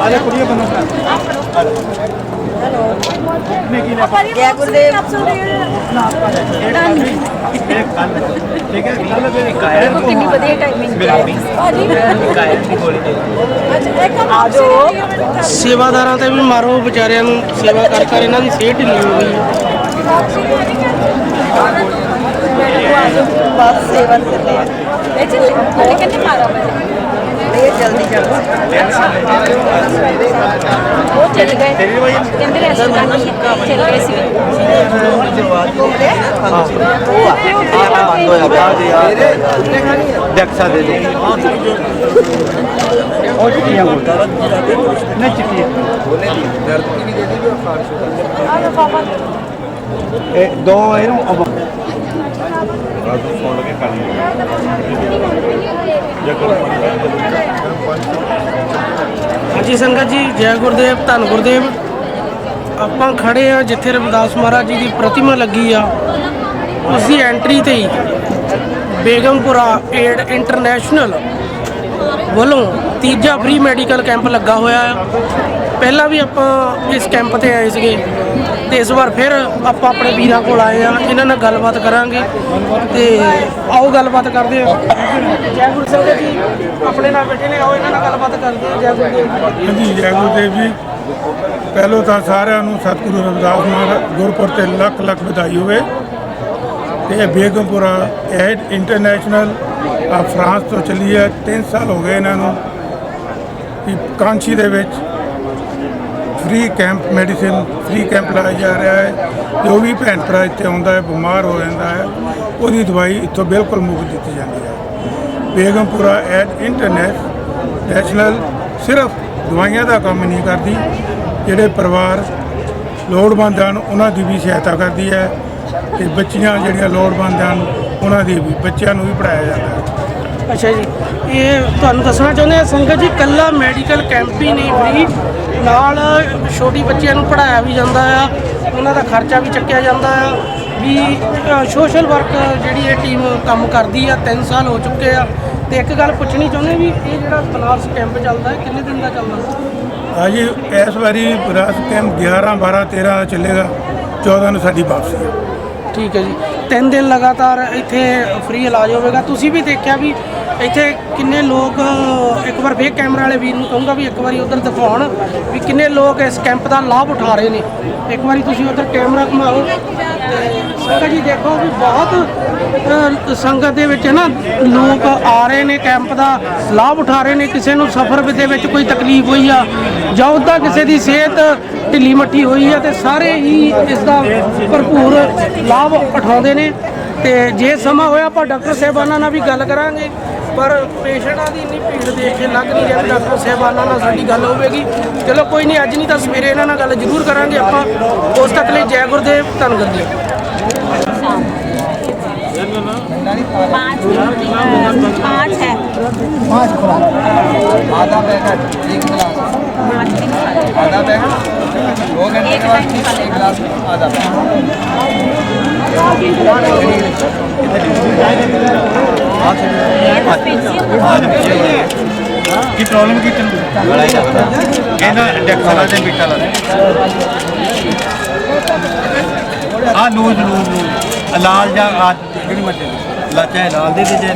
ਆਜਾ ਕੁੜੀਏ ਬੰਨੋ ਨੇ ਕੀ ਲੈ ਜੈ ਗੁਰਦੇਵ ਮੇਰੇ ਕੰਨ ਠੀਕ ਹੈ ਕੱਲ ਦੇ ਕਾਇਰ ਕਿੰਨੀ ਵਧੀਆ ਟਾਈਮਿੰਗ ਬਿਰਾਮੀ ਭਾਜੀ ਕਾਇਰ ਦੀ ਗੋਲੀ ਦੇ ਆ ਸੇਵਾਦਾਰਾਂ ਤੇ ਵੀ ਮਾਰੋ ਵਿਚਾਰਿਆਂ ਨੂੰ, ਸੇਵਾ ਕਰ ਕਰ ਇਹਨਾਂ ਦੀ ਸਿਹਤ ਢਿੱਲੀ ਹੋ ਗਈ ਹੈ ਬਸ ਸੇਵਾ ਕਰਦੇ ਆ ਇਹ ਚੱਲੇ ਇਹ ਕਿੰਨੇ ਮਾਰਾ ਇਹ ਜਲਦੀ ਜਲਦੀ ਉਹ ਚਲੇ ਗਏ ਕਹਿੰਦੇ ਰੈਸਟੋਰੈਂਟ ਨਹੀਂ ਚਲੇ ਗਏ ਸੀ ਡੈਕਸਾ ਦੇ ਦੇ ਉਹ ਚਿੱਟੀਆਂ ਬੋਲਦਾ ਨਹੀਂ ਚਿੱਟੀਆਂ ਇਹ ਦੋ ਇਹਨੂੰ ਅਬ ਫੋਨ ਲਗੇ ਕਰ ਹਾਂਜੀ ਸੰਗਤ ਜੀ, ਜੈ ਗੁਰਦੇਵ, ਧੰਨ ਗੁਰਦੇਵ। ਆਪਾਂ ਖੜੇ ਆ ਜਿੱਥੇ ਰਵਿਦਾਸ ਮਹਾਰਾਜ ਜੀ ਦੀ ਪ੍ਰਤਿਮਾ ਲੱਗੀ ਆ। ਉਸ ਦੀ ਐਂਟਰੀ ਤੇ ਹੀ ਬੇਗਮਪੁਰਾ ਏਡ ਇੰਟਰਨੈਸ਼ਨਲ ਵੱਲੋਂ ਤੀਜਾ ਫ੍ਰੀ ਮੈਡੀਕਲ ਕੈਂਪ ਲੱਗਾ ਹੋਇਆ ਆ। ਪਹਿਲਾਂ ਵੀ ਆਪਾਂ ਇਸ ਕੈਂਪ ਤੇ ਆਏ ਸੀਗੇ ਤੇ ਇਸ ਵਾਰ ਫਿਰ ਆਪਾਂ ਆਪਣੇ ਵੀਰਾਂ ਕੋਲ ਆਏ ਆ ਇਹਨਾਂ ਨਾਲ ਗੱਲਬਾਤ ਕਰਾਂਗੇ ਤੇ ਆਓ ਗੱਲਬਾਤ ਕਰਦੇ ਆ ਜੈ ਗੁਰੂ ਜੀ, ਆਪਣੇ ਨਾਲ ਬੈਠੇ ਨੇ, ਆਓ ਇਹਨਾਂ ਨਾਲ ਗੱਲਬਾਤ ਕਰਦੇ ਆ ਜੈ ਗੁਰਦੇਵ ਹਾਂਜੀ, ਜੈ ਗੁਰਦੇਵ ਜੀ। ਪਹਿਲੋਂ ਤਾਂ ਸਾਰਿਆਂ ਨੂੰ ਸਤਿਗੁਰੂ ਰਵਿਦਾਸ ਮਹਾਰਾਜ ਗੁਰਪੁਰ ਤੇ ਲੱਖ ਲੱਖ ਵਧਾਈ ਹੋਵੇ। ਤੇ ਇਹ ਬੇਗਮਪੁਰਾ ਐਡ ਇੰਟਰਨੈਸ਼ਨਲ ਆ ਫਰਾਂਸ ਤੋਂ ਚੱਲੀ ਹੈ 3 ਸਾਲ ਹੋ ਗਏ ਇਹਨਾਂ ਨੂੰ। ਕਿ ਕਾਂਚੀ ਦੇ ਵਿੱਚ free camp medicine free camp ਲਾਇਆ ਜਾ ਰਿਹਾ ਹੈ। ਜੋ ਵੀ ਭੈਣ ਭਰਾ ਇੱਥੇ ਆਉਂਦਾ ਹੈ, ਬਿਮਾਰ ਹੋ ਜਾਂਦਾ ਹੈ, ਉਹਦੀ ਦਵਾਈ ਇੱਥੋਂ ਬਿਲਕੁਲ ਮੁਫਤ ਦਿੱਤੀ ਜਾਂਦੀ ਹੈ। ਬੇਗਮਪੁਰਾ ਐਟ ਇੰਟਰਨੈਟ ਨੈਸ਼ਨਲ ਸਿਰਫ ਦਵਾਈਆਂ ਦਾ ਕੰਮ ਨਹੀਂ ਕਰਦੀ, ਜਿਹੜੇ ਪਰਿਵਾਰ ਲੋੜਵੰਦ ਹਨ, ਉਹਨਾਂ ਦੀ ਵੀ ਸਹਾਇਤਾ ਕਰਦੀ ਹੈ। ਤੇ ਬੱਚੀਆਂ ਜਿਹੜੀਆਂ ਲੋੜਵੰਦ ਹਨ, ਉਹਨਾਂ ਦੀ ਵੀ, ਬੱਚਿਆਂ ਨੂੰ ਵੀ ਪੜਾਇਆ ਜਾਂਦਾ ਹੈ। ਅੱਛਾ ਜੀ। ਇਹ ਤੁਹਾਨੂੰ ਦੱਸਣਾ ਚਾਹੁੰਦੇ ਆ ਸੰਗਤ ਜੀ ਕੱਲਾ ਮੈਡੀਕਲ ਕੈਂਪ ਹੀ ਨਹੀਂ ਫ੍ਰੀ ਨਾਲ ਛੋਟੀ ਬੱਚਿਆਂ ਨੂੰ ਪੜਾਇਆ ਵੀ ਜਾਂਦਾ ਆ ਉਹਨਾਂ ਦਾ ਖਰਚਾ ਵੀ ਚੱਕਿਆ ਜਾਂਦਾ ਆ। ਵੀ ਸੋਸ਼ਲ ਵਰਕ ਜਿਹੜੀ ਇਹ ਟੀਮ ਕੰਮ ਕਰਦੀ ਆ 3 ਸਾਲ ਹੋ ਚੁੱਕੇ ਆ। ਤੇ ਇੱਕ ਗੱਲ ਪੁੱਛਣੀ ਚਾਹੁੰਦੇ ਵੀ ਇਹ ਜਿਹੜਾ ਬਨਾਰਸ ਕੈਂਪ ਚੱਲਦਾ ਹੈ ਕਿੰਨੇ ਦਿਨ ਦਾ ਚੱਲਦਾ? ਅਜੀ ਇਸ ਵਾਰੀ ਵਿਰਾਸ ਕੈਂਪ 11 12 13 ਚੱਲੇਗਾ। 14 ਨੂੰ ਸਾਡੀ ਵਾਪਸੀ ਹੈ ਠੀਕ ਹੈ ਜੀ। ਤਿੰਨ ਦਿਨ ਲਗਾਤਾਰ ਇੱਥੇ ਫ੍ਰੀ ਇਲਾਜ ਹੋਵੇਗਾ। ਤੁਸੀਂ ਵੀ ਦੇਖਿਆ ਵੀ ਇੱਥੇ ਕਿੰਨੇ ਲੋਕ, ਇੱਕ ਵਾਰ ਫੇਰ ਕੈਮਰਾ ਵਾਲੇ ਵੀਰ ਨੂੰ ਕਹੂੰਗਾ ਵੀ ਇੱਕ ਵਾਰੀ ਉਧਰ ਦਿਖਾਉਣ ਵੀ ਕਿੰਨੇ ਲੋਕ ਇਸ ਕੈਂਪ ਦਾ ਲਾਭ ਉਠਾ ਰਹੇ ਨੇ। ਇੱਕ ਵਾਰੀ ਤੁਸੀਂ ਉਧਰ ਕੈਮਰਾ ਘੁਮਾਓ। ਤੇ ਸੰਗਤ ਜੀ ਦੇਖੋ ਵੀ ਬਹੁਤ ਸੰਗਤ ਦੇ ਵਿੱਚ ਨਾ ਲੋਕ ਆ ਰਹੇ ਨੇ ਕੈਂਪ ਦਾ ਲਾਭ ਉਠਾ ਰਹੇ ਨੇ। ਕਿਸੇ ਨੂੰ ਸਫ਼ਰ ਦੇ ਵਿੱਚ ਕੋਈ ਤਕਲੀਫ ਹੋਈ ਆ ਜਾਂ ਉਹਦਾ ਕਿਸੇ ਦੀ ਸਿਹਤ ਢਿੱਲੀ ਮੱਠੀ ਹੋਈ ਆ ਤੇ ਸਾਰੇ ਹੀ ਇਸ ਦਾ ਭਰਪੂਰ ਲਾਭ ਉਠਾਉਂਦੇ ਨੇ। ਤੇ ਜੇ ਸਮਾਂ ਹੋਇਆ ਆਪਾਂ ਡਾਕਟਰ ਸਾਹਿਬਾਨਾਂ ਨਾਲ ਵੀ ਗੱਲ ਕਰਾਂਗੇ। ਪਰ ਪੇਸ਼ੈਂਟਾਂ ਦੀ ਇੰਨੀ ਭੀੜ ਦੇਖ ਕੇ ਲੱਗ ਨਹੀਂ ਰਿਹਾ ਵੀ ਡਾਕਟਰ ਸਾਹਿਬਾਨਾਂ ਨਾਲ ਸਾਡੀ ਗੱਲ ਹੋਵੇਗੀ ਚਲੋ ਕੋਈ ਨਹੀਂ ਅੱਜ ਨਹੀਂ ਤਾਂ ਸਵੇਰੇ ਇਹਨਾਂ ਨਾਲ ਗੱਲ ਜ਼ਰੂਰ ਕਰਾਂਗੇ ਆਪਾਂ ਉਸ ਤੱਕ ਲਈ ਜੈ ਗੁਰਦੇਵ ਧੰਨ ਗੁਰਦੇਵ पाँच पाँच है आधा पैकेट एक गिलास पाँच दिन का आधा पैकेट दो घंटे के बाद फिर एक गिलास आधा पैकेट ਕੀ ਪ੍ਰੋਬਲਮ ਕੀ ਤੈਨੂੰ? ਲੜਾਈ ਲੱਗਦਾ। ਇਹਨਾਂ ਡੈਕਸਾ ਦੇ ਬੀਟਾ ਲਾ ਦੇ। ਆ ਲੂਜ ਲੂਜ ਲੂਜ ਲਾਲ ਜਾਂ ਆ ਜਿਹੜੀ ਮਰਜ਼ੀ। ਲਾ ਲਾਲ ਦੇ ਦੇ ਚਾਹੇ